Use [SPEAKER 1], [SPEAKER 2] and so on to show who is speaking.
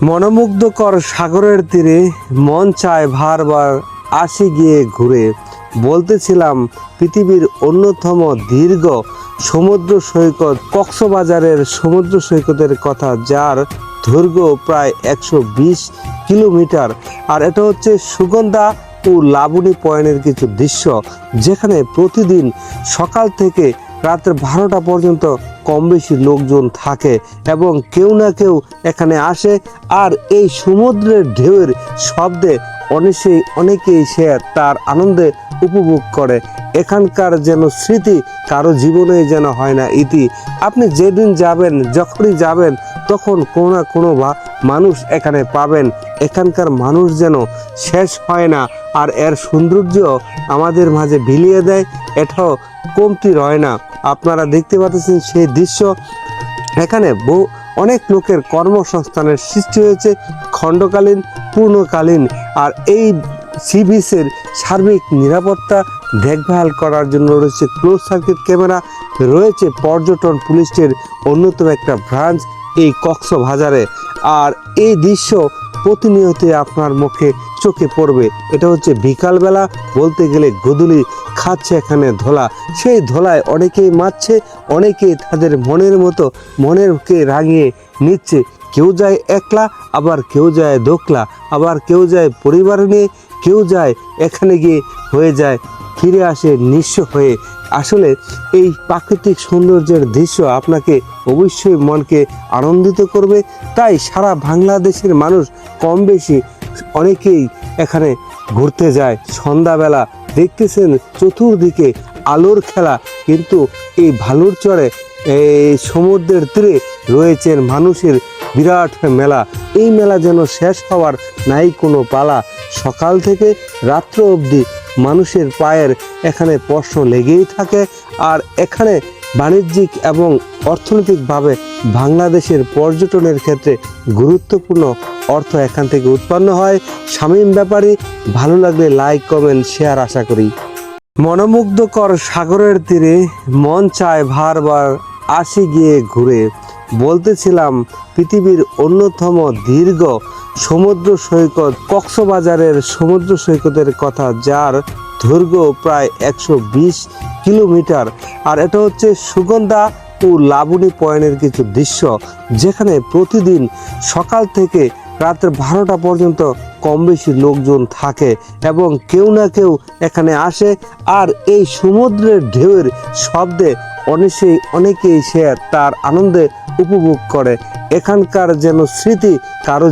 [SPEAKER 1] মনোমুগ্ধকর সাগরের তীরে মন চায় বারবার আসি গিয়ে ঘুরে। বলতেছিলাম, পৃথিবীর অন্যতম দীর্ঘ সমুদ্র সৈকত, কক্সবাজারের সমুদ্র সৈকতের কথা, যার দৈর্ঘ্য প্রায় একশো বিশ কিলোমিটার। আর এটা হচ্ছে সুগন্ধা ও লাবণী পয়েন্টের কিছু দৃশ্য, যেখানে প্রতিদিন সকাল থেকে রাত্র বারোটা পর্যন্ত কম বেশি লোকজন থাকে এবং কেউ না কেউ এখানে আসে আর এই সমুদ্রের ঢেউয়ের শব্দে অনেকেই অনেকেই সে তার আনন্দে উপভোগ করে। এখানকার যেন স্মৃতি কারও জীবনে যেন হয় না ইতি। আপনি যেদিন যাবেন, যখনই যাবেন তখন কোনো না কোনো বা মানুষ এখানে পাবেন। এখানকার মানুষ যেন শেষ হয় না, আর এর সৌন্দর্য আমাদের মাঝে বিলিয়ে দেয়, এটাও কমতি রয় না। আপনারা দেখতে পাচ্ছেন সেই দৃশ্য। এখানে বহু, অনেক লোকের কর্মসংস্থানের সৃষ্টি হয়েছে, খণ্ডকালীন, পূর্ণকালীন, আর এই সি বিচের সার্বিক নিরাপত্তা দেখভাল করার জন্য রয়েছে ক্লোজ সার্কিট ক্যামেরা রয়েছে পর্যটন পুলিশের অন্যতম একটা ব্রাঞ্চ এই কক্সবাজারে। আর এই দৃশ্য প্রতিনিয়ত আপনার মুখে চোখে পড়বে। এটা হচ্ছে বিকালবেলা, বলতে গেলে গধুলি খাচ্ছে এখানে ধোলা। সেই ধোলায় অনেকেই মারছে, অনেকেই তাদের মনের মতো, মনেরকে রাঙিয়ে নিচ্ছে। কেউ যায় একলা, আবার কেউ যায় দোকলা। আবার কেউ যায় পরিবার নিয়ে, কেউ যায় এখানে গিয়ে হয়ে যায় ফিরে আসে নিঃস্ব হয়ে। আসলে এই প্রাকৃতিক সৌন্দর্যের দৃশ্য আপনাকে অবশ্যই মনকে আনন্দিত করবে। তাই সারা বাংলাদেশের মানুষ কম বেশি অনেকেই এখানে ঘুরতে যায়। সন্ধ্যাবেলা দেখতেছেন চতুর্দিকে আলোর খেলা। কিন্তু এই ভালুর চরে, এই সমুদ্রের তীরে রয়েছেন মানুষের বিরাট মেলা। এই মেলা যেন শেষ হওয়ার নাই কোনো পালা। সকাল থেকে রাত্র অবধি মানুষের পায়ের এখানে প্রশ্ন লেগেই থাকে আর এখানে বাণিজ্যিক এবং অর্থনৈতিকভাবে বাংলাদেশের পর্যটনের ক্ষেত্রে গুরুত্বপূর্ণ অর্থ এখান থেকে উৎপন্ন হয়। শামীম ব্যাপারী, ভালো লাগলে লাইক, কমেন্ট, শেয়ার আশা করি। মনোমুগ্ধকর সাগরের তীরে মন চায় বারবার আসি গিয়ে ঘুরে। বলতেছিলাম, পৃথিবীর অন্যতম দীর্ঘ সমুদ্র সৈকত, কক্সবাজারের সমুদ্র সৈকতের কথা, যার দৈর্ঘ্য প্রায় একশো বিশ কিলোমিটার। আর এটা হচ্ছে সুগন্ধা ও লাবণী পয়েন্টের কিছু দৃশ্য, যেখানে প্রতিদিন সকাল থেকে রাত্র বারোটা পর্যন্ত কম বেশি লোকজন থাকে এবং কেউ না কেউ এখানে আসে। আর এই সমুদ্রের ঢেউয়ের শব্দে অনেকেই অনেকেই সে তার আনন্দে উপভোগ করে। এখানকার যেন স্মৃতি কারও